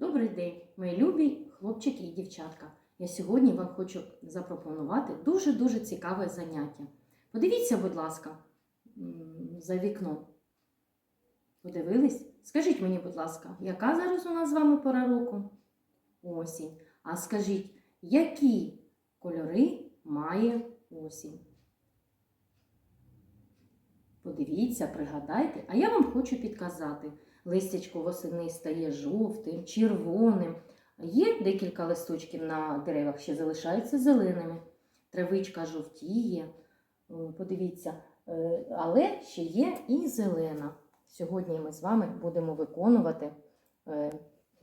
Добрий день, мої любі хлопчики і дівчатка. Я сьогодні вам хочу запропонувати дуже-дуже цікаве заняття. Подивіться, будь ласка, за вікном. Подивились? Скажіть мені, будь ласка, яка зараз у нас з вами пора року? Осінь. А скажіть, які кольори має осінь? Подивіться, пригадайте, а я вам хочу підказати. Листячко восени стає жовтим, червоним. Є декілька листочків на деревах, ще залишаються зеленими. Травичка жовтіє. Подивіться, Е, але ще є і зелена. Сьогодні ми з вами будемо виконувати е,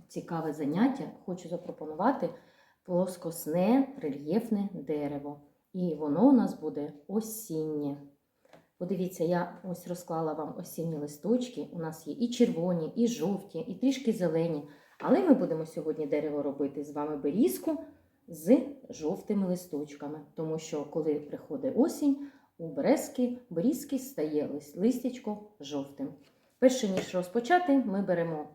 цікаве заняття. Хочу запропонувати плоскосне рельєфне дерево. І воно у нас буде осіннє. Подивіться, я ось розклала вам осінні листочки. У нас є і червоні, і жовті, і трішки зелені. Але ми будемо сьогодні дерево робити з вами берізку з жовтими листочками. Тому що, коли приходить осінь, у березки, берізки стає лис- листячко жовтим. Перше ніж розпочати, ми беремо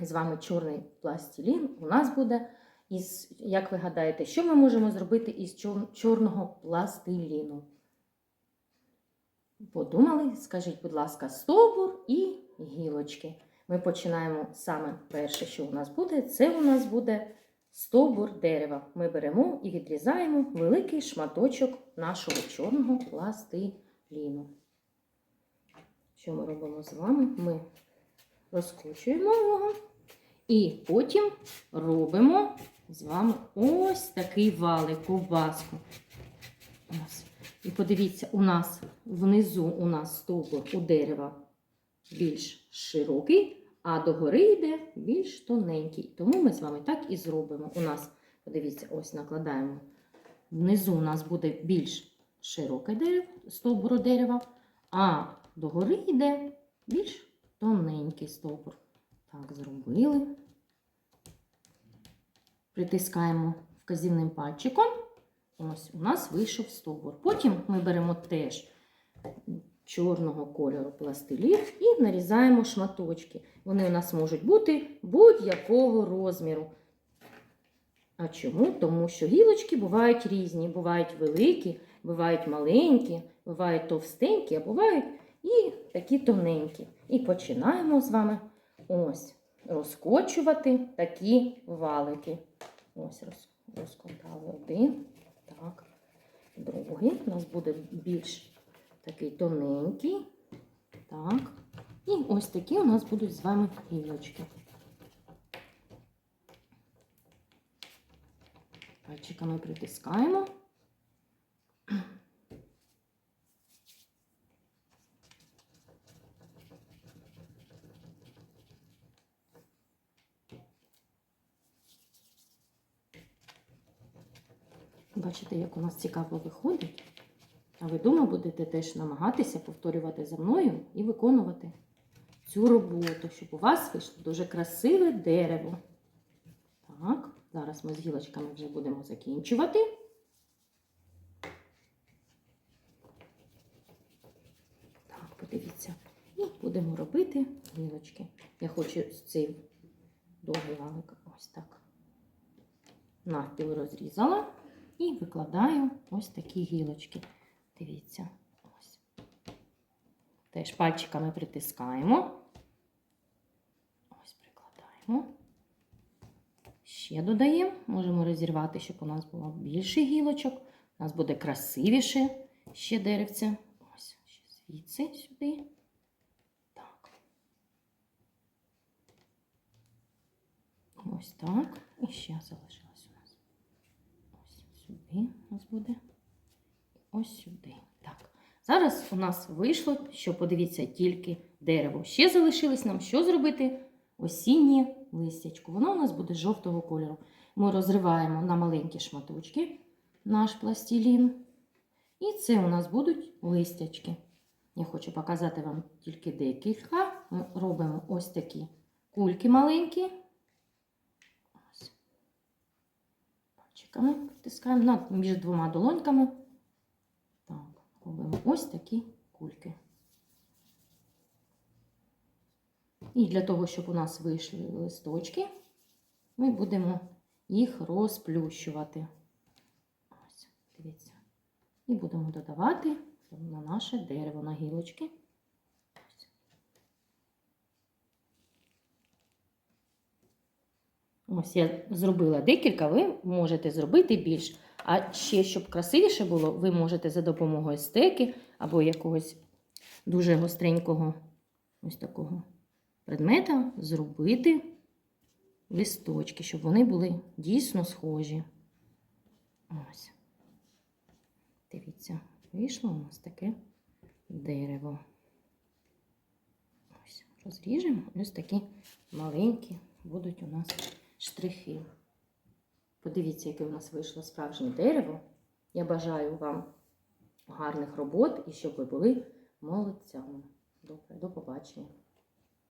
з вами чорний пластилін. У нас буде із, як ви гадаєте, що ми можемо зробити із чорного пластиліну? Подумали, скажіть, будь ласка, стовбур і гілочки. Ми починаємо саме перше, що у нас буде, це у нас буде стовбур дерева. Ми беремо і відрізаємо великий шматочок нашого чорного пластиліну. Що ми робимо з вами? Ми розкручуємо його і потім робимо з вами ось такий валик, ковбаску. Ось. І подивіться, у нас внизу у нас стовбур у дерева більш широкий, а догори йде більш тоненький. Тому ми з вами так і зробимо. У нас, подивіться, ось накладаємо. Внизу у нас буде більш широке дерево, стовбур дерева, а догори йде більш тоненький стовбур. Так, зробили. Притискаємо вказівним пальчиком. Ось у нас вийшов стовбур. Потім ми беремо теж чорного кольору пластилін і нарізаємо шматочки. Вони у нас можуть бути будь-якого розміру. А чому? Тому що гілочки бувають різні, бувають великі, бувають маленькі, бувають товстенькі, а бувають і такі тоненькі. І починаємо з вами ось розкочувати такі валики. Ось роз, розкотали один. Так. У нас буде більш такий тоненький. Так. І ось такі у нас будуть з вами гілочки. Пальчиками притискаємо. Бачите, як у нас цікаво виходить. А ви вдома будете теж намагатися повторювати за мною і виконувати цю роботу, щоб у вас вийшло дуже красиве дерево. Так, зараз ми з гілочками вже будемо закінчувати. Так, подивіться. І будемо робити гілочки. Я хочу цей довгий валик ось так. Навпіл розрізала і викладаю ось такі гілочки. Дивіться, ось. Теж пальчиками притискаємо. Ось прикладаємо. Ще додаємо. Можемо розірвати, щоб у нас було більше гілочок. У нас буде красивіше ще деревце. Ось, ще звідси сюди. Так. Ось так. І ще. Ось сюди у нас буде ось сюди. Так. Зараз у нас вийшло, що подивіться, тільки дерево. Ще залишилось нам що зробити? Осіннє листячко. Воно у нас буде жовтого кольору. Ми розриваємо на маленькі шматочки наш пластилін. І це у нас будуть листячки. Я хочу показати вам тільки декілька. Ми робимо ось такі кульки маленькі. Ось. Пальчиками притискаємо на- між двома долоньками. Так, робимо ось такі кульки. І для того, щоб у нас вийшли листочки, ми будемо їх розплющувати. Ось, дивіться. І будемо додавати на наше дерево, на гілочки. Ось я зробила декілька, ви можете зробити більш. А ще, щоб красивіше було, ви можете за допомогою стеки або якогось дуже гостренького ось такого предмета зробити листочки, щоб вони були дійсно схожі. Ось. Дивіться, вийшло у нас таке дерево. Ось, розріжемо, ось такі маленькі будуть у нас штрихи. Подивіться, яке у нас вийшло справжнє дерево. Я бажаю вам гарних робот і щоб ви були молодцями. Добре, до побачення.